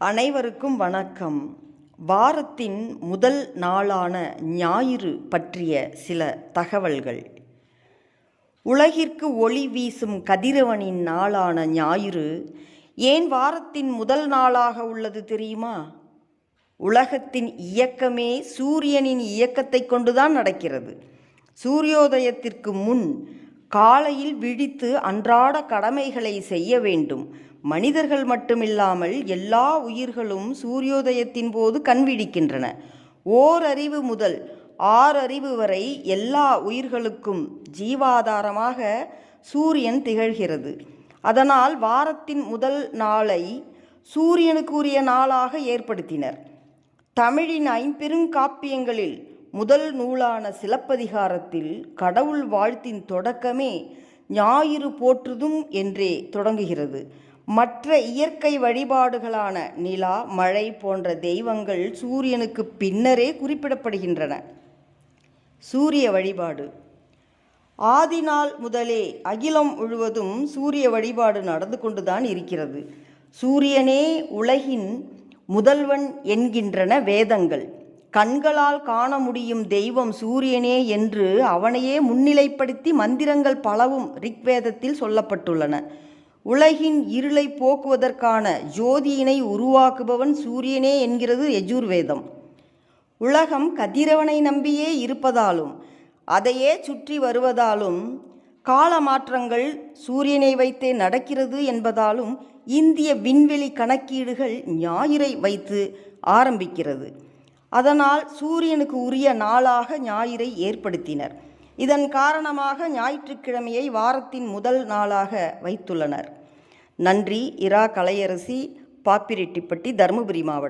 அனைவருக்கும் வணக்கம். வாரத்தின் முதல் நாளான ஞாயிறு பற்றிய சில தகவல்கள். உலகிற்கு ஒளி வீசும் கதிரவனின் நாளான ஞாயிறு ஏன் வாரத்தின் முதல் நாளாக உள்ளது தெரியுமா? உலகத்தின் இயக்கமே சூரியனின் இயக்கத்தை கொண்டுதான் நடக்கிறது. சூரியோதயத்திற்கு முன் காலையில் விழித்து அன்றாட கடமைகளை செய்ய வேண்டும். மனிதர்கள் மட்டுமில்லாமல் எல்லா உயிர்களும் சூரியோதயத்தின் போது கண்விழிக்கின்றன ஓர் அறிவு முதல் ஆறறிவு வரை எல்லா உயிர்களுக்கும் ஜீவாதாரமாக சூரியன் திகழ்கிறது. அதனால் வாரத்தின் முதல் நாளை சூரியனுக்குரிய நாளாக ஏற்படுத்தினர். தமிழின் ஐம்பெருங்காப்பியங்களில் முதல் நூலான சிலப்பதிகாரத்தில் கடவுள் வாழ்த்தின் தொடக்கமே ஞாயிறு போற்றுதும் என்றே தொடங்குகிறது. மற்ற இயற்கை வழிபாடுகளான நிலா மழை போன்ற தெய்வங்கள் சூரியனுக்கு பின்னரே குறிப்பிடப்படுகின்றன. சூரிய வழிபாடு. ஆதிநாள் முதலே அகிலம் முழுவதும் சூரிய வழிபாடு நடந்து கொண்டுதான் இருக்கிறது. சூரியனே உலகின் முதல்வன் என்கின்றன வேதங்கள். கண்களால் காண முடியும் தெய்வம் சூரியனே என்று அவனையே முன்னிலைப்படுத்தி மந்திரங்கள் பலவும் ரிக்வேதத்தில் சொல்லப்பட்டுள்ளன. உலகின் இருளை போக்குவதற்கான ஜோதியினை உருவாக்குபவன் சூரியனே என்கிறது யஜுர்வேதம். உலகம் கதிரவனை நம்பியே இருப்பதாலும் அதையே சுற்றி வருவதாலும் கால மாற்றங்கள் சூரியனை வைத்தே நடக்கிறது என்பதாலும் இந்திய விண்வெளி கணக்கீடுகள் ஞாயிறை வைத்து ஆரம்பிக்கிறது. அதனால் சூரியனுக்கு உரிய நாளாக ஞாயிறை ஏற்படுத்தினர். இதன் காரணமாக ஞாயிற்றுக்கிழமையை வாரத்தின் முதல் நாளாக வைத்துள்ளனர். நன்றி இரா கலையரசி பாப்பிரெட்டிப்பட்டி தருமபுரி மாவட்டம்.